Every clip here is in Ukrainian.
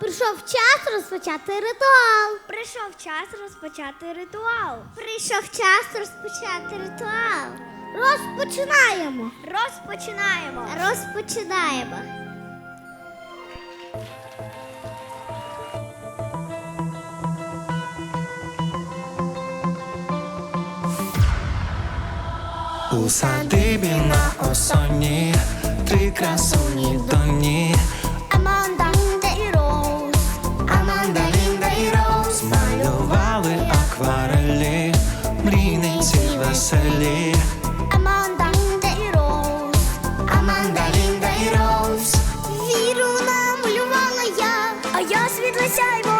Прийшов час розпочати ритуал. Прийшов час розпочати ритуал. Прийшов час розпочати ритуал. Розпочинаємо. Розпочинаємо. Розпочинаємо. У садибі на осоні, ти красуні доні. Світлися від лиця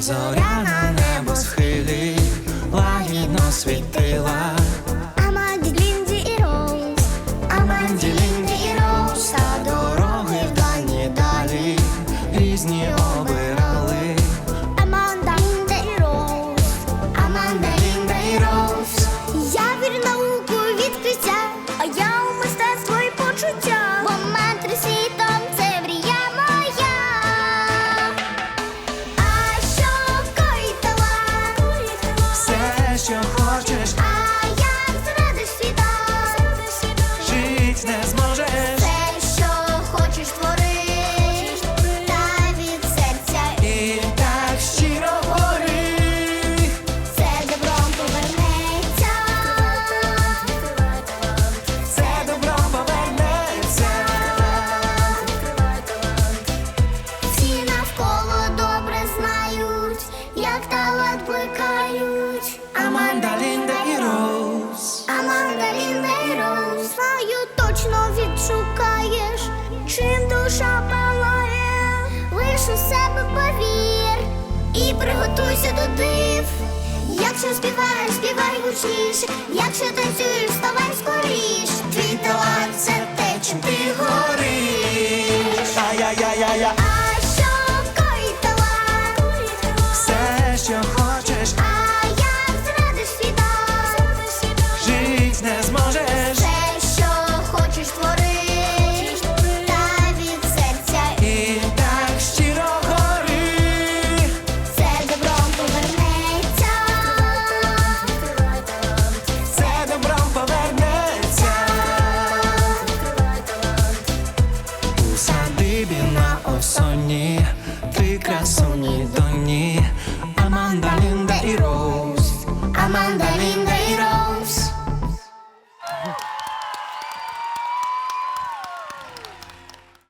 зоря на небо схилі лагідно світила. Аманді Лінді і Роуз, Аманді Лінді і Роуз Та дороги в дальні далі різні обирали. Аманда Лінда і Роуз, Аманда Лінда і Роуз. Я вірю науку відкриття, а я у мистецтво і почуття. мотив. Якщо співаєш, співай гучніше, якщо танцюєш, вставай. Sony, Ты красуни Донни Аманда, Линда и Роуз Аманда, Линда